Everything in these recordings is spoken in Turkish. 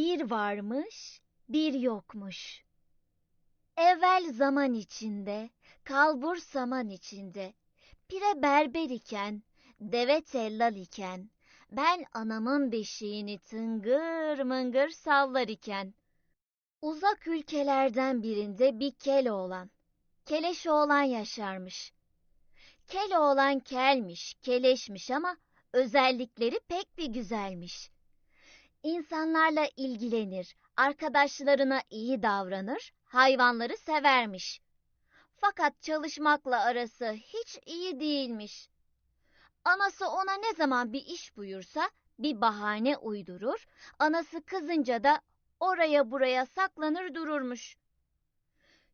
Bir varmış, bir yokmuş. Evvel zaman içinde, kalbur saman içinde, pire berber iken, deve tellal iken, ben anamın beşiğini tıngır mıngır sallar iken, uzak ülkelerden birinde bir Keloğlan, keleş oğlan yaşarmış. Keloğlan kelmiş, keleşmiş ama özellikleri pek bir güzelmiş. İnsanlarla ilgilenir, arkadaşlarına iyi davranır, hayvanları severmiş. Fakat çalışmakla arası hiç iyi değilmiş. Anası ona ne zaman bir iş buyursa bir bahane uydurur, anası kızınca da oraya buraya saklanır dururmuş.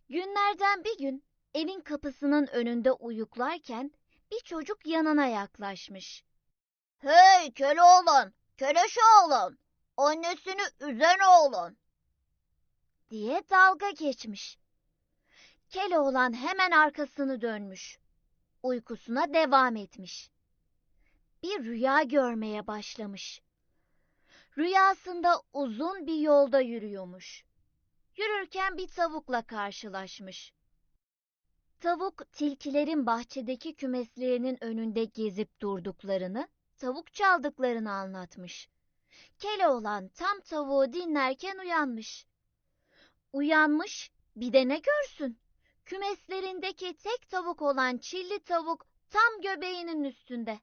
Günlerden bir gün evin kapısının önünde uyuklarken bir çocuk yanına yaklaşmış. Hey Keloğlan, Keleş oğlan, annesini üzen oğlan. diye dalga geçmiş. Keloğlan hemen arkasını dönmüş. Uykusuna devam etmiş. Bir rüya görmeye başlamış. Rüyasında uzun bir yolda yürüyormuş. Yürürken bir tavukla karşılaşmış. Tavuk tilkilerin bahçedeki kümeslerinin önünde gezip durduklarını, tavuk çaldıklarını anlatmış. Keloğlan tam tavuğu dinlerken uyanmış. Uyanmış, bir de ne görsün? Kümeslerindeki tek tavuk olan çilli tavuk tam göbeğinin üstünde.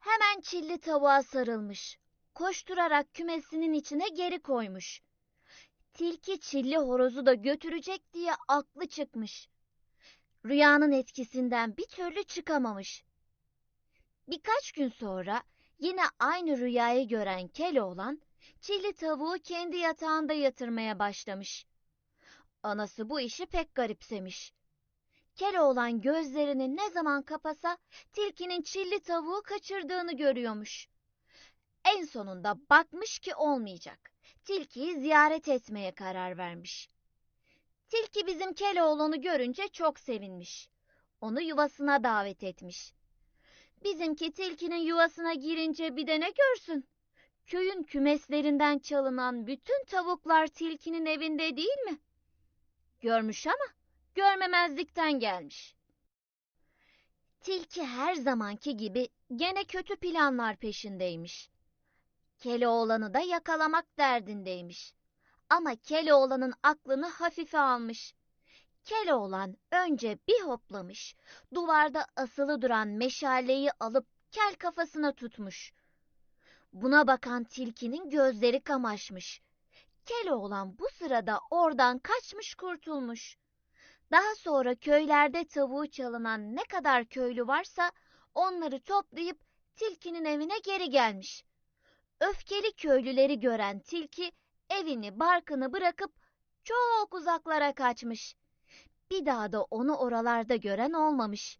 Hemen çilli tavuğa sarılmış. Koşturarak kümesinin içine geri koymuş. Tilki çilli horozu da götürecek diye aklı çıkmış. Rüyanın etkisinden bir türlü çıkamamış. Birkaç gün sonra yine aynı rüyayı gören Keloğlan, çilli tavuğu kendi yatağında yatırmaya başlamış. Anası bu işi pek garipsemiş. Keloğlan gözlerini ne zaman kapasa tilkinin çilli tavuğu kaçırdığını görüyormuş. En sonunda bakmış ki olmayacak. Tilkiyi ziyaret etmeye karar vermiş. Tilki bizim Keloğlan'ı görünce çok sevinmiş. Onu yuvasına davet etmiş. Bizimki tilkinin yuvasına girince bir de ne görsün? Köyün kümeslerinden çalınan bütün tavuklar tilkinin evinde değil mi? Görmüş ama görmemezlikten gelmiş. Tilki her zamanki gibi gene kötü planlar peşindeymiş. Keloğlan'ı da yakalamak derdindeymiş. Ama Keloğlan'ın aklını hafife almış. Keloğlan önce bir hoplamış, duvarda asılı duran meşaleyi alıp kel kafasına tutmuş. Buna bakan tilkinin gözleri kamaşmış. Keloğlan bu sırada oradan kaçmış kurtulmuş. Daha sonra köylerde tavuğu çalınan ne kadar köylü varsa onları toplayıp tilkinin evine geri gelmiş. Öfkeli köylüleri gören tilki evini barkını bırakıp çok uzaklara kaçmış. Bir daha da onu oralarda gören olmamış.